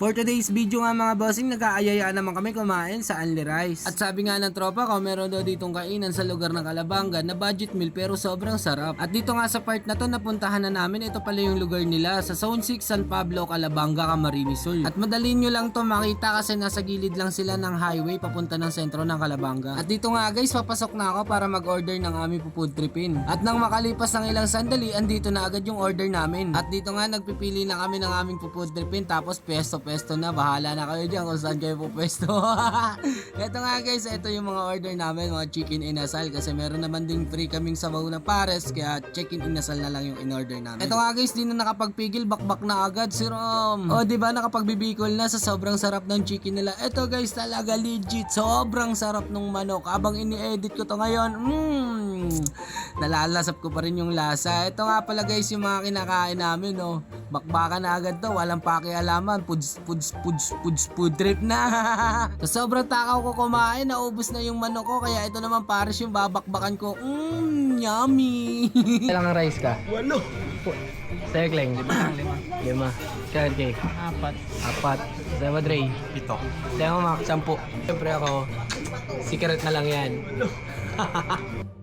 For today's video nga mga bossing, nag-aayayaan naman kami kumain sa Unli Rice. At sabi nga ng tropa ko, meron daw ditong kainan sa lugar ng Kalabanga na budget meal pero sobrang sarap. At dito nga sa part na to, napuntahan na namin, ito pala yung lugar nila sa Zone 6 San Pablo, Kalabanga, Camarines Sur. At madali nyo lang to makita kasi nasa gilid lang sila ng highway papunta ng sentro ng Kalabanga. At dito nga guys, papasok na ako para mag-order ng aming food tripin. At nang makalipas ng ilang sandali, andito na agad yung order namin. At dito nga, nagpipili na kami ng aming food tripin tapos pesto-pesto na. Bahala na kayo dyan kung saan kayo pupesto. ito nga guys, ito yung mga order namin, mga chicken inasal kasi meron naman ding free kaming sabaw na pares kaya chicken inasal na lang yung in-order namin. Ito nga guys, di na nakapagpigil, bakbak na agad si Rom. O di ba nakapagbibikol na sa sobrang sarap ng chicken nila. Ito guys, talaga legit, sobrang sarap ng manok. Abang ini-edit ko to ngayon, mmm, nalalasap ko pa rin yung lasa. Ito nga pala guys, yung mga kinakain namin, no. Bakbakan na agad to, walang pakialaman. Puds, puds, puds, puds, food trip na. sa sobrang takaw ko kumain, naubos na yung manok ko. Kaya ito naman pares yung babakbakan ko. Mmm, yummy. Kailangan rice ka? Walo. Cycling? Lima. Lima. Lima. Kailan cake? Apat. Apat. Sa'yo ba, Dre? Ito. Sa'yo, Mac? Sampu. Siyempre ako, secret na lang yan.